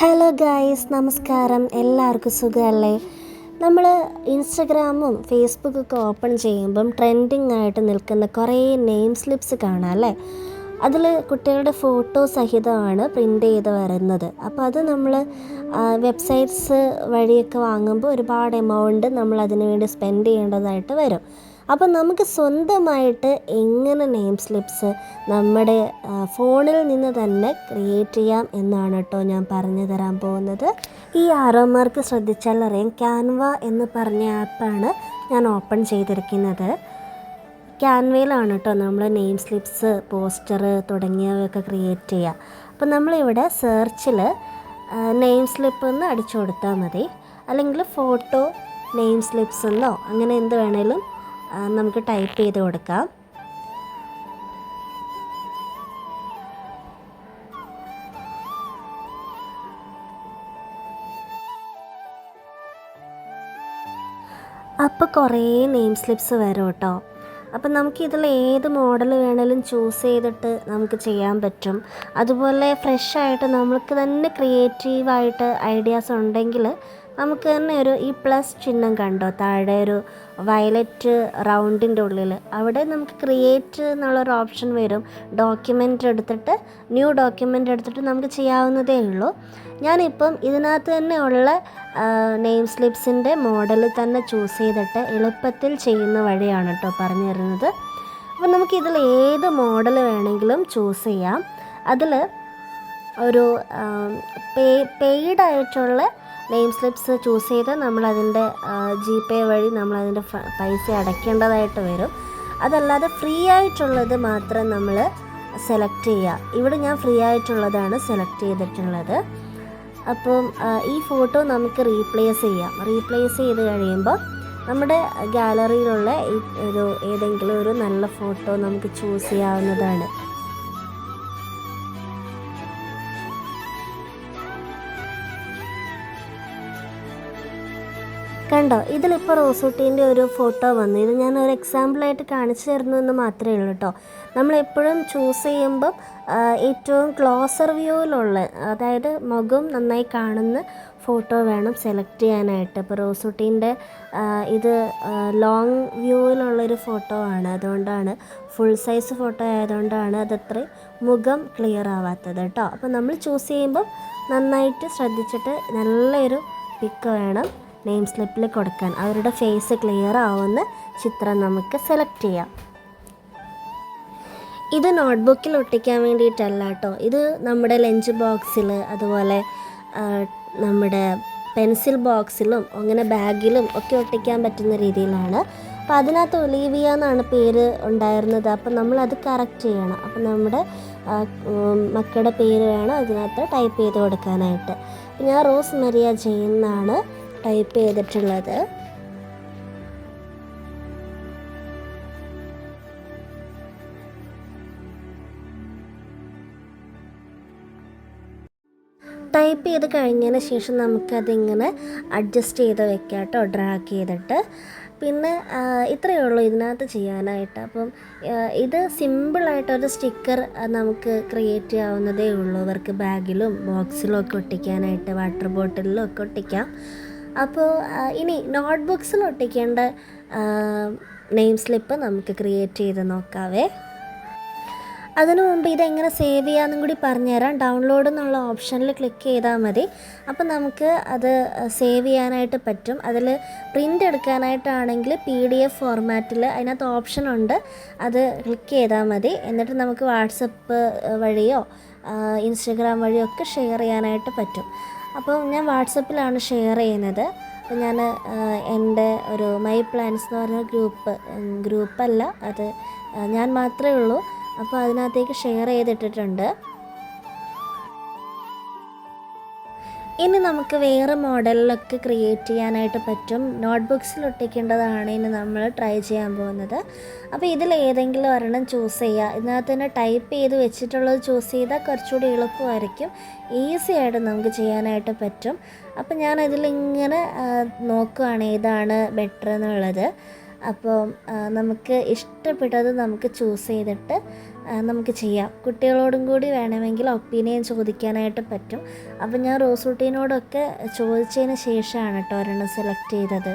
Hello guys നമസ്കാരം. എല്ലാവർക്കും സുഖമല്ലേ? നമ്മൾ ഇൻസ്റ്റഗ്രാമും ഫേസ്ബുക്കൊക്കെ ഓപ്പൺ ചെയ്യുമ്പം ട്രെൻഡിങ് ആയിട്ട് നിൽക്കുന്ന കുറേ നെയിം സ്ലിപ്സ് കാണാം അല്ലേ? അതിൽ കുട്ടികളുടെ ഫോട്ടോ സഹിതമാണ് പ്രിന്റ് ചെയ്ത് വരുന്നത്. അപ്പോൾ അത് നമ്മൾ വെബ്സൈറ്റ്സ് വഴിയൊക്കെ വാങ്ങുമ്പോൾ ഒരുപാട് എമൗണ്ട് നമ്മൾ അതിനു വേണ്ടി സ്പെൻഡ് ചെയ്യേണ്ടതായിട്ട് വരും. അപ്പം നമുക്ക് സ്വന്തമായിട്ട് എങ്ങനെ നെയിം സ്ലിപ്സ് നമ്മുടെ ഫോണിൽ നിന്ന് തന്നെ ക്രിയേറ്റ് ചെയ്യാം എന്നാണ് കേട്ടോ ഞാൻ പറഞ്ഞു തരാൻ പോകുന്നത്. ഈ ആരോമാർക്ക് ശ്രദ്ധിച്ചാൽ അറിയാം. ക്യാൻവ എന്ന് പറഞ്ഞ ആപ്പാണ് ഞാൻ ഓപ്പൺ ചെയ്തിരിക്കുന്നത്. ക്യാൻവയിലാണ് കേട്ടോ നമ്മൾ നെയിം സ്ലിപ്സ് പോസ്റ്റർ തുടങ്ങിയവയൊക്കെ ക്രിയേറ്റ് ചെയ്യുക. അപ്പോൾ നമ്മളിവിടെ സെർച്ചിൽ നെയിം സ്ലിപ്പ് എന്ന് അടിച്ചു കൊടുത്താൽ മതി. അല്ലെങ്കിൽ ഫോട്ടോ നെയിം സ്ലിപ്സ് എന്നോ അങ്ങനെ എന്ത് വേണേലും നമുക്ക് ടൈപ്പ് ചെയ്ത് കൊടുക്കാം. അപ്പോൾ കുറേ നെയിം സ്ലിപ്സ് വരും കേട്ടോ. അപ്പം നമുക്ക് ഇതിൽ ഏത് മോഡൽ വേണേലും ചൂസ് ചെയ്തിട്ട് നമുക്ക് ചെയ്യാൻ പറ്റും. അതുപോലെ ഫ്രഷ് ആയിട്ട് നമുക്ക് തന്നെ ക്രിയേറ്റീവായിട്ട് ഐഡിയാസ് ഉണ്ടെങ്കിൽ നമുക്ക് തന്നെ ഒരു ഈ പ്ലസ് ചിഹ്നം കണ്ടോ? താഴെ ഒരു വയലറ്റ് റൗണ്ടിന്റെ ഉള്ളിൽ അവിടെ നമുക്ക് ക്രിയേറ്റ് എന്നുള്ളൊരു ഓപ്ഷൻ വരും. ഡോക്യുമെന്റ് എടുത്തിട്ട് ന്യൂ ഡോക്യുമെന്റ് എടുത്തിട്ട് നമുക്ക് ചെയ്യാവുന്നതേ ഉള്ളൂ. ഞാനിപ്പം ഇതിനകത്ത് തന്നെ ഉള്ള നെയിം സ്ലിപ്സിന്റെ മോഡൽ തന്നെ ചൂസ് ചെയ്തിട്ട് എളുപ്പത്തിൽ ചെയ്യുന്ന വഴിയാണ് കേട്ടോ പറഞ്ഞു തരുന്നത് അപ്പം നമുക്ക് ഇതിൽ ഏത് മോഡൽ വേണമെങ്കിലും ചൂസ് ചെയ്യാം. അതിൽ ഒരു പേ പെയ്ഡ് ആയിട്ടുള്ള നെയിം സ്ലിപ്സ് ചൂസ് ചെയ്ത് നമ്മളതിന്റെ ജി പേ വഴി നമ്മളതിന്റെ പൈസ അടയ്ക്കേണ്ടതായിട്ട് വരും. അതല്ലാതെ ഫ്രീ ആയിട്ടുള്ളത് മാത്രം നമ്മൾ സെലക്ട് ചെയ്യുക. ഇവിടെ ഞാൻ ഫ്രീ ആയിട്ടുള്ളതാണ് സെലക്ട് ചെയ്തിട്ടുള്ളത്. അപ്പം ഈ ഫോട്ടോ നമുക്ക് റീപ്ലേസ് ചെയ്യാം. റീപ്ലേസ് ചെയ്ത് കഴിയുമ്പോൾ നമ്മുടെ ഗാലറിയിലുള്ള ഒരു ഏതെങ്കിലും ഒരു നല്ല ഫോട്ടോ നമുക്ക് ചൂസ് ചെയ്യാവുന്നതാണ്. കണ്ടോ? ഇതിലിപ്പോൾ റോസൂട്ടീന്റെ ഒരു ഫോട്ടോ വന്നു. ഇത് ഞാൻ ഒരു എക്സാമ്പിളായിട്ട് കാണിച്ചു തരുന്നു എന്ന് മാത്രമേ ഉള്ളൂ കേട്ടോ നമ്മളെപ്പോഴും ചൂസ് ചെയ്യുമ്പം ഏറ്റവും ക്ലോസർ വ്യൂവിലുള്ള അതായത് മുഖം നന്നായി കാണുന്ന ഫോട്ടോ വേണം സെലക്ട് ചെയ്യാനായിട്ട്. ഇപ്പോൾ റോസൂട്ടീന്റെ ഇത് ലോങ് വ്യൂവിലുള്ളൊരു ഫോട്ടോ ആണ്. അതുകൊണ്ടാണ് ഫുൾ സൈസ് ഫോട്ടോ ആയതുകൊണ്ടാണ് അതത്ര മുഖം ക്ലിയർ ആവാത്തത് കേട്ടോ അപ്പോൾ നമ്മൾ ചൂസ് ചെയ്യുമ്പം നന്നായിട്ട് ശ്രദ്ധിച്ചിട്ട് നല്ലൊരു പിക്ക് വേണം. നെയിം സ്ലിപ്പിൽ കൊടുക്കാൻ. അവരുടെ ഫേസ് ക്ലിയർ ആവുന്ന ചിത്രം നമുക്ക് സെലക്ട് ചെയ്യാം. ഇത് നോട്ട്ബുക്കിൽ ഒട്ടിക്കാൻ വേണ്ടിയിട്ടല്ല കേട്ടോ ഇത് നമ്മുടെ ലഞ്ച് ബോക്സിൽ അതുപോലെ നമ്മുടെ പെൻസിൽ ബോക്സിലും അങ്ങനെ ബാഗിലും ഒക്കെ ഒട്ടിക്കാൻ പറ്റുന്ന രീതിയിലാണ്. അപ്പോൾ അതിനകത്ത് ഒലീവിയ എന്നാണ് പേര് ഉണ്ടായിരുന്നത്. അപ്പം നമ്മളത് കറക്റ്റ് ചെയ്യണം. അപ്പം നമ്മുടെ മക്കളുടെ പേര് വേണം അതിനകത്ത് ടൈപ്പ് ചെയ്ത് കൊടുക്കാനായിട്ട്. ഞാൻ റോസ് മരിയ ജെയിൻ എന്നാണ്. ടൈപ്പ് ചെയ്തിട്ടുള്ളത്. ടൈപ്പ് ചെയ്ത് കഴിഞ്ഞതിന് ശേഷം നമുക്കതിങ്ങനെ അഡ്ജസ്റ്റ് ചെയ്ത് വെക്കാം കേട്ടോ ഡ്രാഗ് ചെയ്തിട്ട്. പിന്നെ ഇത്രയേ ഉള്ളൂ ഇതിനകത്ത് ചെയ്യാനായിട്ട്. അപ്പം ഇത് സിമ്പിളായിട്ടൊരു സ്റ്റിക്കർ നമുക്ക് ക്രിയേറ്റ് ചെയ്യാവുന്നതേ ഉള്ളൂ. അവർക്ക് ബാഗിലും ബോക്സിലും ഒക്കെ ഒട്ടിക്കാനായിട്ട് വാട്ടർ ബോട്ടിലും ഒക്കെ ഒട്ടിക്കാം. അപ്പോൾ ഇനി നോട്ട് ബുക്സിൽ ഒട്ടിക്കേണ്ട നെയിം സ്ലിപ്പ് നമുക്ക് ക്രിയേറ്റ് ചെയ്ത് നോക്കാവേ. അതിനു മുമ്പ് ഇതെങ്ങനെ സേവ് ചെയ്യാമെന്നും കൂടി പറഞ്ഞുതരാം. ഡൗൺലോഡ് എന്നുള്ള ഓപ്ഷനിൽ ക്ലിക്ക് ചെയ്താൽ മതി. അപ്പോൾ നമുക്ക് അത് സേവ് ചെയ്യാനായിട്ട് പറ്റും. അതിൽ പ്രിന്റ് എടുക്കാനായിട്ടാണെങ്കിൽ പി ഡി എഫ് ഫോർമാറ്റിൽ അതിനകത്ത് ഓപ്ഷൻ ഉണ്ട്. അത് ക്ലിക്ക് ചെയ്താൽ മതി. എന്നിട്ട് നമുക്ക് വാട്സപ്പ് വഴിയോ ഇൻസ്റ്റഗ്രാം വഴിയോ ഒക്കെ ഷെയർ ചെയ്യാനായിട്ട് പറ്റും. അപ്പോൾ ഞാൻ വാട്സപ്പിലാണ് ഷെയർ ചെയ്യുന്നത്. അപ്പോൾ ഞാൻ എന്റെ ഒരു മൈ പ്ലാൻസ് എന്ന് പറഞ്ഞ ഗ്രൂപ്പ് ഗ്രൂപ്പല്ല. അത് ഞാൻ മാത്രമേ ഉള്ളൂ. അപ്പോൾ അതിനകത്തേക്ക് ഷെയർ ചെയ്തിട്ടിട്ടുണ്ട്. ഇനി നമുക്ക് വേറെ മോഡലിലൊക്കെ ക്രിയേറ്റ് ചെയ്യാനായിട്ട് പറ്റും. നോട്ട് ബുക്സിൽ ഒട്ടിക്കേണ്ടതാണ് ഇനി നമ്മൾ ട്രൈ ചെയ്യാൻ പോകുന്നത്. അപ്പോൾ ഇതിൽ ഏതെങ്കിലും ഒരെണ്ണം ചൂസ് ചെയ്യുക. ഇതിനകത്ത് തന്നെ ടൈപ്പ് ചെയ്ത് വെച്ചിട്ടുള്ളത് ചൂസ് ചെയ്താൽ കുറച്ചുകൂടി എളുപ്പമായിരിക്കും. ഈസി ആയിട്ട് നമുക്ക് ചെയ്യാനായിട്ട് പറ്റും. അപ്പോൾ ഞാൻ ഇതിലിങ്ങനെ നോക്കുകയാണ് ഏതാണ് ബെറ്റർ എന്നുള്ളത്. അപ്പോൾ നമുക്ക് ഇഷ്ടപ്പെട്ടത് നമുക്ക് ചൂസ് ചെയ്തിട്ട് നമുക്ക് ചെയ്യാം. കുട്ടികളോടും കൂടി വേണമെങ്കിൽ ഒപ്പീനിയൻ ചോദിക്കാനായിട്ട് പറ്റും. അപ്പം ഞാൻ റോസ് റോസൂട്ടീനോടൊക്കെ ചോദിച്ചതിന് ശേഷമാണ് കേട്ടോ ഒരെണ്ണം സെലക്ട് ചെയ്തത്.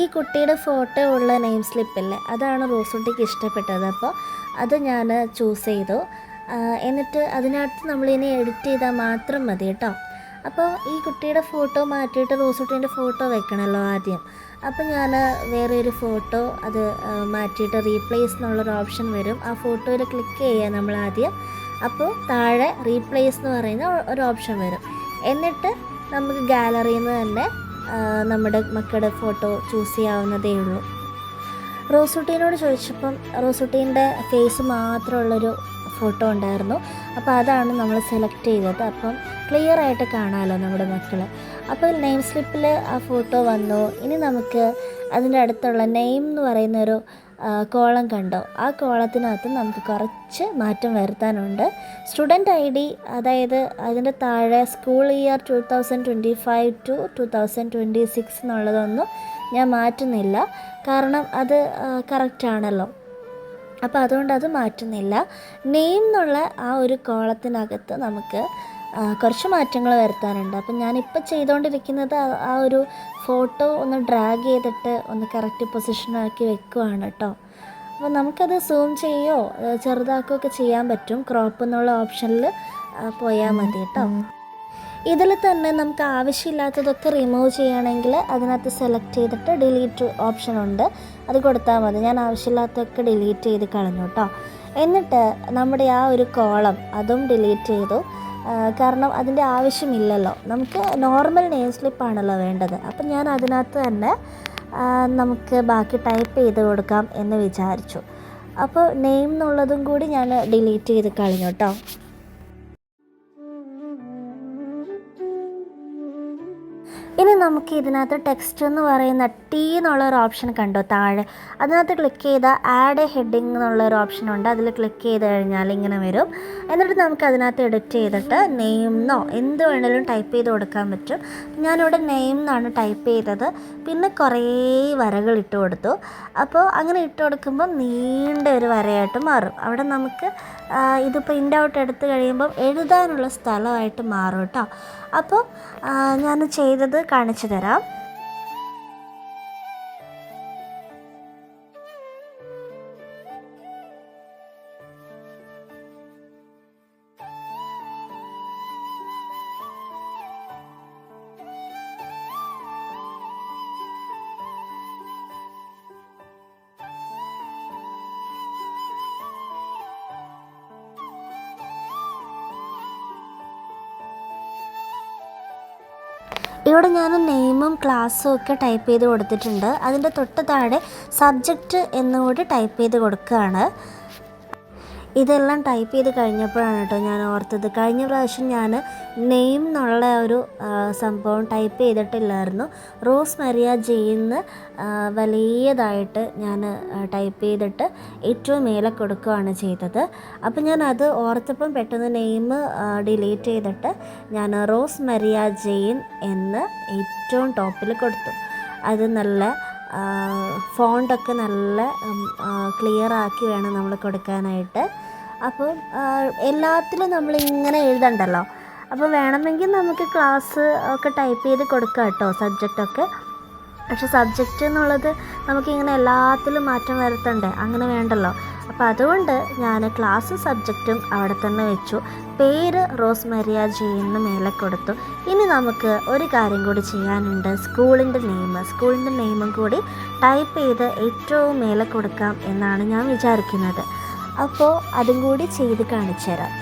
ഈ കുട്ടിയുടെ ഫോട്ടോ ഉള്ള നെയിം സ്ലിപ്പില്ലേ അതാണ് റോസൂട്ടിക്ക് ഇഷ്ടപ്പെട്ടത്. അപ്പോൾ അത് ഞാൻ ചൂസ് ചെയ്തു. എന്നിട്ട് അതിനകത്ത് നമ്മളിനി എഡിറ്റ് ചെയ്താൽ മാത്രം മതി കേട്ടോ. അപ്പോൾ ഈ കുട്ടിയുടെ ഫോട്ടോ മാറ്റിയിട്ട് റോസൂട്ടീന്റെ ഫോട്ടോ വെക്കണമല്ലോ ആദ്യം. അപ്പോൾ ഞാൻ വേറെ ഒരു ഫോട്ടോ അത് മാറ്റിയിട്ട് റീപ്ലേസ് എന്നുള്ളൊരു ഓപ്ഷൻ വരും. ആ ഫോട്ടോയിൽ ക്ലിക്ക് ചെയ്യുക നമ്മൾ ആദ്യം. അപ്പോൾ താഴെ റീപ്ലേസ് എന്ന് പറയുന്ന ഒരു ഓപ്ഷൻ വരും. എന്നിട്ട് നമുക്ക് ഗാലറിയിൽ നിന്ന് തന്നെ നമ്മുടെ മക്കളുടെ ഫോട്ടോ ചൂസ് ചെയ്യാവുന്നതേ ഉള്ളൂ. റോസുട്ടീനോട് ചോദിച്ചപ്പം റോസുട്ടീന്റെ ഫേസ് മാത്രമുള്ളൊരു ഫോട്ടോ ഉണ്ടായിരുന്നു. അപ്പോൾ അതാണ് നമ്മൾ സെലക്ട് ചെയ്തത്. അപ്പം ക്ലിയർ ആയിട്ട് കാണാമല്ലോ നമ്മുടെ മക്കൾ അപ്പോൾ നെയിം സ്ലിപ്പിൽ ആ ഫോട്ടോ വന്നു. ഇനി നമുക്ക് അതിന്റെ അടുത്തുള്ള നെയിം എന്ന് പറയുന്നൊരു കോളം കണ്ടോ? ആ കോളത്തിനകത്ത് നമുക്ക് കുറച്ച് മാറ്റം വരുത്താനുണ്ട്. സ്റ്റുഡന്റ് ഐ ഡി അതായത് അതിന്റെ താഴെ school year two thousand twenty five to two thousand twenty six എന്നുള്ളതൊന്നും ഞാൻ മാറ്റുന്നില്ല. കാരണം അത് കറക്റ്റ് ആണല്ലോ. അപ്പോൾ അതുകൊണ്ട് അത് മാറ്റുന്നില്ല. നെയിം എന്നുള്ള ആ ഒരു കോളത്തിനകത്ത് നമുക്ക് കുറച്ച് മാറ്റങ്ങൾ വരുത്താനുണ്ട്. അപ്പം ഞാനിപ്പോൾ ചെയ്തുകൊണ്ടിരിക്കുന്നത് ആ- ഒരു ഫോട്ടോ ഒന്ന് ഡ്രാഗ് ചെയ്തിട്ട് ഒന്ന് കറക്റ്റ് പൊസിഷനാക്കി വെക്കുവാണ് കേട്ടോ അപ്പോൾ നമുക്കത് സൂം ചെയ്യോ? ചെറുതാക്കുകയൊക്കെ ചെയ്യാൻ പറ്റും. ക്രോപ്പ് എന്നുള്ള ഓപ്ഷനിൽ പോയാൽ മതി കേട്ടോ ഇതിൽ തന്നെ നമുക്ക് ആവശ്യമില്ലാത്തതൊക്കെ റിമൂവ് ചെയ്യണമെങ്കിൽ അതിനകത്ത് സെലക്ട് ചെയ്തിട്ട് ഡിലീറ്റ് ഓപ്ഷൻ ഉണ്ട്. അത് കൊടുത്താൽ മതി. ഞാൻ ആവശ്യമില്ലാത്തതൊക്കെ ഡിലീറ്റ് ചെയ്ത് കളഞ്ഞു കേട്ടോ എന്നിട്ട് നമ്മുടെ ആ ഒരു കോളം അതും ഡിലീറ്റ് ചെയ്തു. കാരണം അതിന്റെ ആവശ്യമില്ലല്ലോ. നമുക്ക് നോർമൽ നെയിം സ്ലിപ്പാണല്ലോ വേണ്ടത്. അപ്പം ഞാൻ അതിനകത്ത് തന്നെ നമുക്ക് ബാക്കി ടൈപ്പ് ചെയ്ത് കൊടുക്കാം എന്ന് വിചാരിച്ചു. അപ്പോൾ നെയിം എന്നുള്ളതും കൂടി ഞാൻ ഡിലീറ്റ് ചെയ്ത് കളഞ്ഞു കേട്ടോ ഇനി നമുക്ക് ഇതിനകത്ത് ടെക്സ്റ്റ് എന്ന് പറയുന്ന ടി എന്നുള്ള ഒരു ഓപ്ഷൻ കണ്ടോ? താഴെ. അതിനകത്ത് ക്ലിക്ക് ചെയ്താൽ ആഡ് എ ഹെഡിങ് എന്നുള്ള ഒരു ഓപ്ഷൻ ഉണ്ട്. അതിൽ ക്ലിക്ക് ചെയ്ത് കഴിഞ്ഞാൽ ഇങ്ങനെ വരും. എന്നിട്ട് നമുക്ക് അതിനകത്ത് എഡിറ്റ് ചെയ്തിട്ട് നെയിം എന്നോ എന്ത് വേണേലും ടൈപ്പ് ചെയ്ത് കൊടുക്കാൻ പറ്റും. ഞാനിവിടെ നെയിം എന്നാണ് ടൈപ്പ് ചെയ്തത്. പിന്നെ കുറേ വരകൾ ഇട്ട് കൊടുത്തു. അപ്പോൾ അങ്ങനെ ഇട്ട് കൊടുക്കുമ്പോൾ നീണ്ട ഒരു വരയായിട്ട് മാറും. അവിടെ നമുക്ക് ഇത് പ്രിന്റ് ഔട്ട് എടുത്തു കഴിയുമ്പം എഴുതാനുള്ള സ്ഥലമായിട്ട് മാറും കേട്ടോ. അപ്പോൾ ഞാൻ ചെയ്തത് കാണിച്ചു തരാം. ഇവിടെ ഞാൻ നെയിമും ക്ലാസ്സും ഒക്കെ ടൈപ്പ് ചെയ്ത് കൊടുത്തിട്ടുണ്ട്. അതിന്റെ തൊട്ട് താഴെ സബ്ജക്റ്റ് എന്നുകൂടി ടൈപ്പ് ചെയ്ത് കൊടുക്കുകയാണ്. ഇതെല്ലാം ടൈപ്പ് ചെയ്ത് കഴിഞ്ഞപ്പോഴാണ് കേട്ടോ ഞാൻ ഓർത്തത്. കഴിഞ്ഞ പ്രാവശ്യം ഞാൻ നെയിം എന്നുള്ള ഒരു സംഭവം ടൈപ്പ് ചെയ്തിട്ടില്ലായിരുന്നു. റോസ് മരിയ ജെയിന്ന് വലിയതായിട്ട് ഞാൻ ടൈപ്പ് ചെയ്തിട്ട് ഏറ്റവും മേലെ കൊടുക്കുകയാണ് ചെയ്തത്. അപ്പോൾ ഞാൻ അത് ഓർത്തപ്പം പെട്ടെന്ന് നെയിം ഡിലീറ്റ് ചെയ്തിട്ട് ഞാൻ റോസ് മരിയ ജെയിൻ എന്ന് ഏറ്റവും ടോപ്പിൽ കൊടുത്തു. അത് നല്ല ഫോണ്ടൊക്കെ നല്ല ക്ലിയർ ആക്കി വേണം നമ്മൾ കൊടുക്കാനായിട്ട്. അപ്പം എല്ലാത്തിലും നമ്മൾ ഇങ്ങനെ എഴുതണ്ടല്ലോ? അപ്പോൾ വേണമെങ്കിൽ നമുക്ക് ക്ലാസ് ഒക്കെ ടൈപ്പ് ചെയ്ത് കൊടുക്കാം കേട്ടോ സബ്ജക്റ്റൊക്കെ പക്ഷെ സബ്ജക്റ്റ് എന്നുള്ളത് നമുക്കിങ്ങനെ എല്ലാത്തിലും മാറ്റം വരുത്തണ്ടേ? അങ്ങനെ വേണ്ടല്ലോ. അപ്പോൾ അതുകൊണ്ട് ഞാൻ ക്ലാസ് സബ്ജക്റ്റും അവിടെ തന്നെ വെച്ചു. പേര് റോസ് മരിയ എന്ന് മേലെ കൊടുത്തു. ഇനി നമുക്ക് ഒരു കാര്യം കൂടി ചെയ്യാനുണ്ട്. സ്കൂളിന്റെ നെയിം സ്കൂളിന്റെ നെയിമും കൂടി ടൈപ്പ് ചെയ്ത് ഏറ്റവും മേലെ കൊടുക്കാം എന്നാണ് ഞാൻ വിചാരിക്കുന്നത്. അപ്പോൾ അതും കൂടി ചെയ്ത് കാണിച്ചു തരാം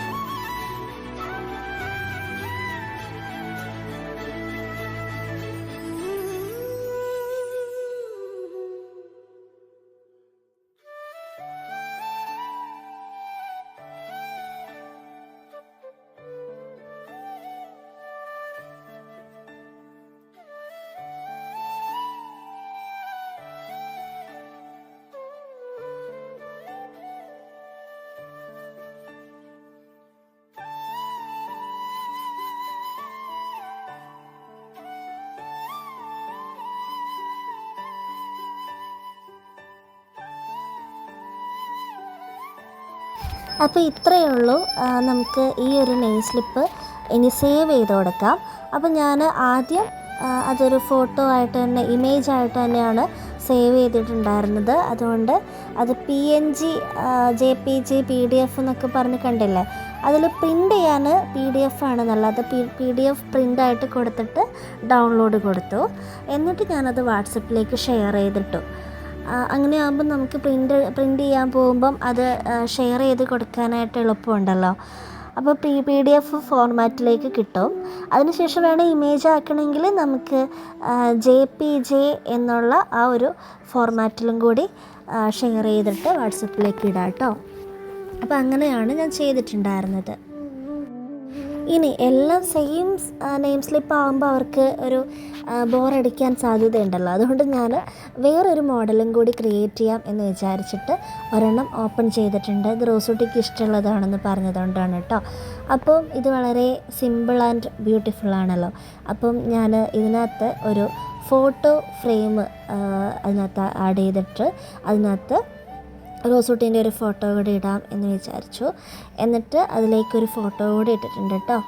അപ്പോൾ ഇത്രയേ ഉള്ളൂ. നമുക്ക് ഈ ഒരു നെയിം സ്ലിപ്പ് ഇനി സേവ് ചെയ്ത് കൊടുക്കാം. അപ്പോൾ ഞാൻ ആദ്യം അതൊരു ഫോട്ടോ ആയിട്ട് തന്നെ ഇമേജ് ആയിട്ട് തന്നെയാണ് സേവ് ചെയ്തിട്ടുണ്ടായിരുന്നത്. അതുകൊണ്ട് അത് P N G J P G P D F എന്നൊക്കെ പറഞ്ഞ് കണ്ടില്ലേ? അതിൽ പ്രിന്റ് ചെയ്യാൻ പി ഡി എഫ് ആണ് നല്ലത്. പി പി ഡി എഫ് പ്രിന്റായിട്ട് കൊടുത്തിട്ട് ഡൗൺലോഡ് കൊടുത്തു. എന്നിട്ട് ഞാനത് വാട്സപ്പിലേക്ക് ഷെയർ ചെയ്തിട്ടു. അങ്ങനെ ആകുമ്പോൾ നമുക്ക് പ്രിന്റ് പ്രിന്റ് ചെയ്യാൻ പോകുമ്പം അത് ഷെയർ ചെയ്ത് കൊടുക്കാനായിട്ട് എളുപ്പമുണ്ടല്ലോ. അപ്പോൾ പി പി ഡി എഫ് ഫോർമാറ്റിലേക്ക് കിട്ടും. അതിനുശേഷം വേണം ഇമേജ് ആക്കണമെങ്കിൽ നമുക്ക് ജെ പി ജെ എന്നുള്ള ആ ഒരു ഫോർമാറ്റിലും കൂടി ഷെയർ ചെയ്തിട്ട് വാട്സപ്പിലേക്ക് ഇടാം കേട്ടോ അപ്പോൾ അങ്ങനെയാണ് ഞാൻ ചെയ്തിട്ടുണ്ടായിരുന്നത്. ഇനി എല്ലാം സെയിം നെയിം സ്ലിപ്പ് ആകുമ്പോൾ അവർക്ക് ഒരു ബോറടിക്കാൻ സാധ്യതയുണ്ടല്ലോ. അതുകൊണ്ട് ഞാൻ വേറൊരു മോഡലും കൂടി ക്രിയേറ്റ് ചെയ്യാം എന്ന് വിചാരിച്ചിട്ട് ഒരെണ്ണം ഓപ്പൺ ചെയ്തിട്ടുണ്ട്. ഇത് റോസൂട്ടിക്ക് ഇഷ്ടമുള്ളതാണെന്ന് പറഞ്ഞതുകൊണ്ടാണ് കേട്ടോ. അപ്പം ഇത് വളരെ സിമ്പിൾ ആൻഡ് ബ്യൂട്ടിഫുൾ ആണല്ലോ. അപ്പം ഞാൻ ഇതിനകത്ത് ഒരു ഫോട്ടോ ഫ്രെയിം അതിനകത്ത് ആഡ് ചെയ്തിട്ട് അതിനകത്ത് റോസൂട്ടീന്റെ ഒരു ഫോട്ടോ കൂടി ഇടാം എന്ന് വിചാരിച്ചു. എന്നിട്ട് അതിലേക്കൊരു ഫോട്ടോ കൂടി ഇട്ടിട്ടുണ്ട് കേട്ടോ.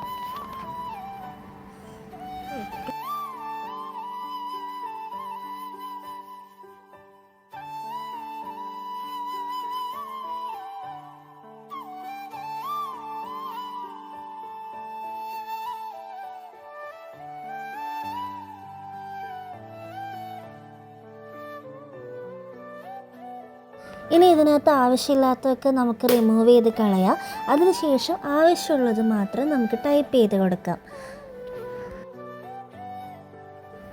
ഇനി ഇതിനകത്ത് ആവശ്യമില്ലാത്തതൊക്കെ നമുക്ക് റിമൂവ് ചെയ്ത് കളയാം. അതിനുശേഷം ആവശ്യമുള്ളത് മാത്രം നമുക്ക് ടൈപ്പ് ചെയ്ത് കൊടുക്കാം.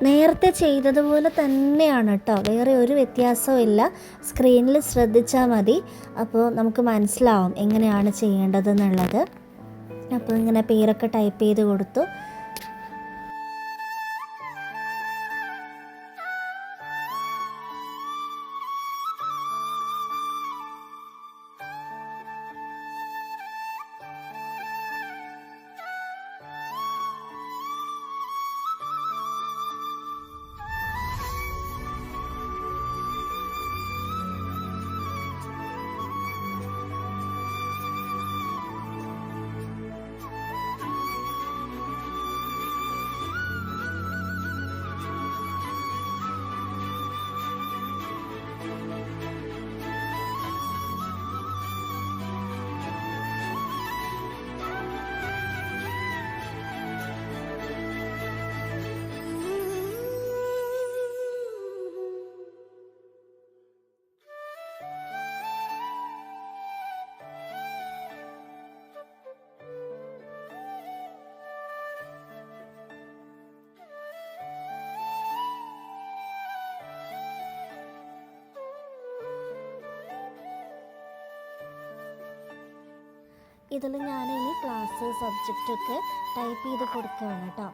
നേരത്തെ ചെയ്തതുപോലെ തന്നെയാണ് കേട്ടോ വേറെ ഒരു വ്യത്യാസവും ഇല്ല. സ്ക്രീനിൽ ശ്രദ്ധിച്ചാൽ മതി. അപ്പോൾ നമുക്ക് മനസ്സിലാവും എങ്ങനെയാണ് ചെയ്യേണ്ടതെന്നുള്ളത്. അപ്പോൾ ഇങ്ങനെ പേരൊക്കെ ടൈപ്പ് ചെയ്ത് കൊടുത്തു. ഇതിൽ ഞാൻ ഇനി ക്ലാസ് സബ്ജക്റ്റൊക്കെ ടൈപ്പ് ചെയ്ത് കൊടുക്കുകയാണ് കേട്ടോ.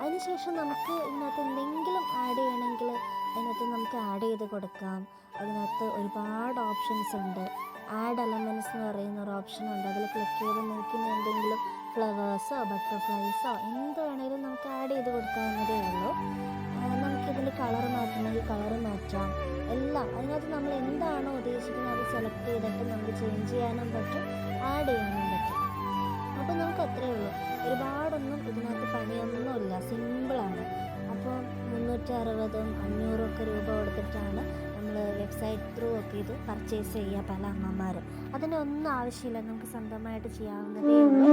അതിനുശേഷം നമുക്ക് ഇതിനകത്ത് എന്തെങ്കിലും ആഡ് ചെയ്യണമെങ്കിൽ അതിനകത്ത് നമുക്ക് ആഡ് ചെയ്ത് കൊടുക്കാം. അതിനകത്ത് ഒരുപാട് ഓപ്ഷൻസ് ഉണ്ട്. ആഡ് എലമെന്റ്സ് എന്ന് പറയുന്ന ഒരു ഓപ്ഷൻ ഉണ്ട്. അതിൽ ക്ലിക്ക് ചെയ്ത് ഇനി എന്തെങ്കിലും ഫ്ലവേഴ്സോ ബട്ടർഫ്ലൈസോ എന്ത് വേണമെങ്കിലും നമുക്ക് ആഡ് ചെയ്ത് കൊടുക്കാവുന്നതേ ഉള്ളൂ. നമുക്കിതിന്റെ കളർ മാറ്റണമെങ്കിൽ കളർ മാറ്റാം. എല്ലാം. അതിനകത്ത് നമ്മൾ എന്താണോ ഉദ്ദേശിക്കുന്നത് അത് സെലക്ട് ചെയ്തിട്ട് നമുക്ക് ചേഞ്ച് ചെയ്യാനും പറ്റും ആഡ് ചെയ്യാനും പറ്റും. അപ്പോൾ നമുക്ക് അത്രയേ ഉള്ളൂ. ഒരുപാടൊന്നും ഇതിനകത്ത് പണിയൊന്നുമില്ല. സിമ്പിളാണ് അപ്പോൾ മുന്നൂറ്റി അറുപതും അഞ്ഞൂറും ഒക്കെ രൂപ കൊടുത്തിട്ടാണ് നമ്മൾ വെബ്സൈറ്റ് ത്രൂ ഒക്കെ ഇത് പർച്ചേസ് ചെയ്യുക പല അമ്മമാരും. അതിന്റെ ഒന്നും ആവശ്യമില്ല. നമുക്ക് സ്വന്തമായിട്ട് ചെയ്യാവുന്നതേ ഉള്ളൂ.